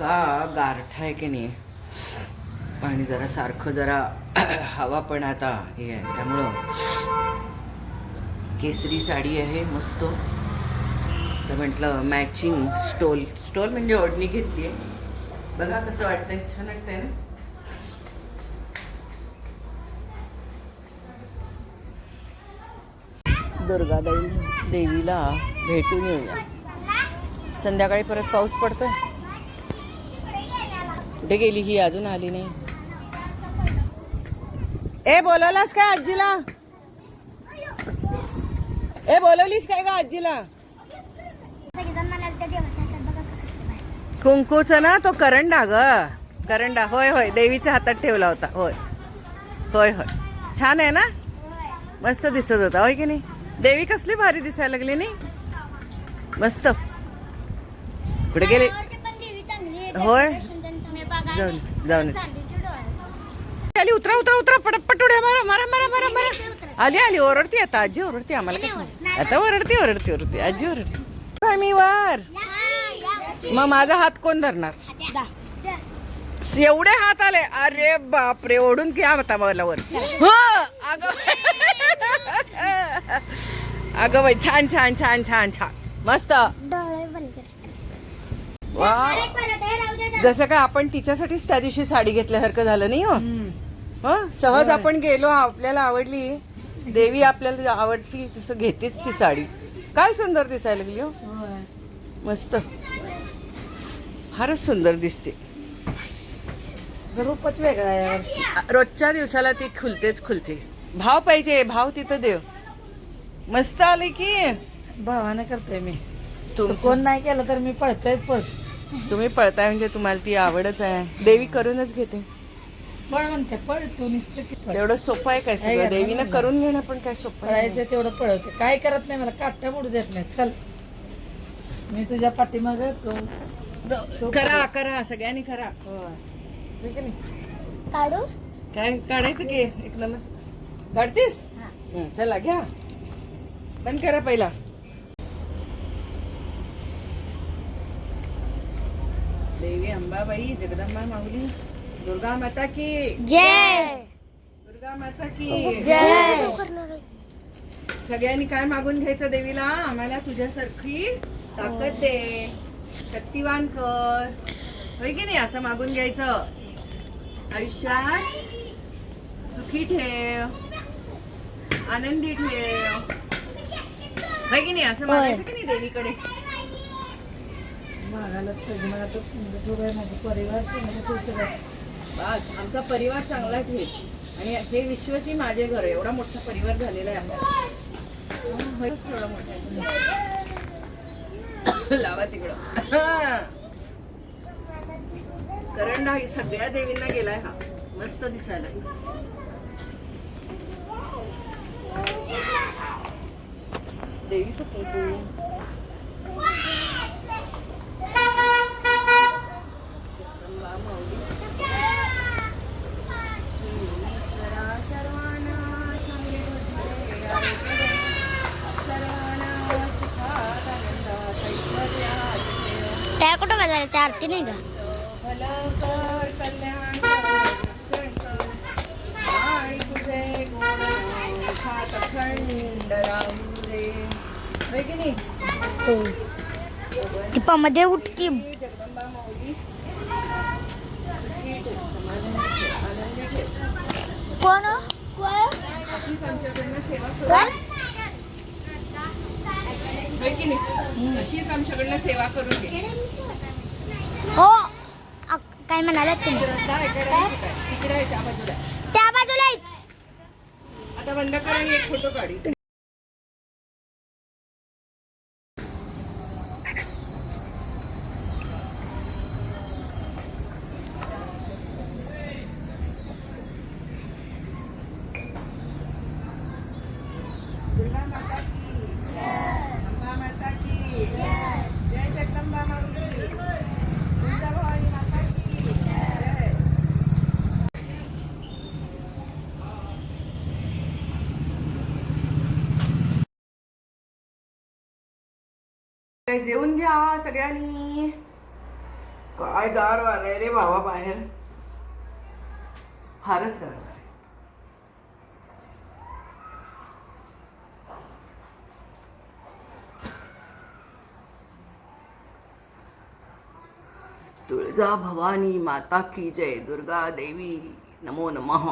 इतका गारठा आहे की नाही. आणि जरा सारखं जरा हवा पण आता हे आहे. त्यामुळं केसरी साडी आहे मस्त. तर म्हटलं मॅचिंग स्टोल स्टोल म्हणजे ओढणी घेतली आहे. बघा कसं वाटतंय. छान वाटतंय ना? दुर्गादाई देवीला भेटून येऊया. संध्याकाळी परत पाऊस पडतोय? कुठे गेली ही? अजून आली नाही. ए बोलवलास काय आजीला? ए बोलवलीस काय का आजीला? कुंकूचा ना तो करंडा ग. करंडा होय होय देवीच्या हातात ठेवला होता होय. होय होय. छान आहे ना? मस्त दिसत होता होय की नाही? देवी कसली भारी दिसायला लागली नाही? मस्त. कुठे गेले. होय. दर्शन त्यांचं मी बघा जाऊन जाऊन. आली उतरा उतरा उतरा पटत पट उड्या मारा मारा मारा मारा. मारा आली आली ओरडती आता आजी ओरडती आम्हाला काय सांग आता ओरडती ओरडती ओरडती आजी ओरडती. मी वर मग माझा हात कोण धरणार? दा. एवढे हात आले अरे बापरे ओढून घ्या आता मला वर. हो अगं अगं बाई छान छान छान छान छान. मस्त. वा जसं काय आपण तिच्यासाठीच त्या दिवशी साडी घेतल्यासारखं झालं नाही हो. हं? सहज आपण गेलो आपल्याला आवडली. देवी आपल्याला आवडती तसं घेतेच ती साडी. काय सुंदर दिसायला लागली हो. मस्त. फारच सुंदर दिसते. रूपच वेगळा आहे रोजच्या दिवसाला ती खुलतेच खुलते. भाव पाहिजे भाव तिथं देव. मस्त आले की. भावाने करतोय मी. तुमचं- कोण नाही केलं तर मी पळतोयच पळतो. तुम्ही पळताय म्हणजे तुम्हाला ती आवडच आहे. देवी करूनच घेते. पळ म्हणते पळ तू नुसतं की पळ. तेवढं सोपं आहे काय सगळं? देवीनं. करून घेणं पण काय सोपं आहे पळायचं तेवढं पळवते. काय करत नाही मला काट्या मोडू देत नाही. चल. मी तुझ्या पाठीमाग तो करा करा सगळ्यांनी करा. ठीक आहे? काढू? काय काढायचं की? एक नमस् काढतीस? हं, चला घ्या. बंद करा पहिला. देवी अंबाबाई जगदंबा माऊली दुर्गा माता की जय. दुर्गा माता की जय. सगळ्यांनी काय मागून घ्यायचं देवीला? आम्हाला तुझ्यासारखी ताकद दे. शक्तिवान कर. होय की नाही असं मागून घ्यायचं? आयुष्यात सुखी ठेव. आनंदी ठेव. होय की नाही असं मागायचं की नाही देवीकडे? पाहिजे मला तो थोडं आहे माझा परिवार आहे. बस आमचा परिवार चांगला ठेव आणि हे विश्वची माझे घर आहे. एवढा मोठा परिवार झालेला आहे आमचा. होय, एवढा मोठा आहे. लावा तिकडं. करंडा ही सगळ्या देवींना गेलाय हा. मस्त दिसायला. देवीचं कुंकू त्या कुठं बजायला त्या आरती नाही का? भलं कर, कल्याण कर, रक्षण कर. आणि तुझे गुण खात खंड राहू दे. होय की नाही? हो टिपामध्ये उठकी जगदंबा माऊली सुखी ठेव, समाधानी ठेव, आनंदी ठेव. कोण? अशीच आमच्याकडनं सेवा करू होय की नाही? अशीच आमच्याकडनं सेवा करून घे. हो. काय म्हणाले तुम्ही? श्रद्धा इकडे आहे? तिकडे आहे त्या बाजूला. त्या बाजूला आहेत. आता बंद कर आणि एक फोटो काढी. दुर्गा माता की अंबा माता की जय. जगदंबा माता की जय. जेवून घ्या सगळ्यांनी. काय दार वार आहे रे बाबा बाहेर. फारच गरम आहे. तुळजा भवानी माता की जय दुर्गा देवी नमो नमः।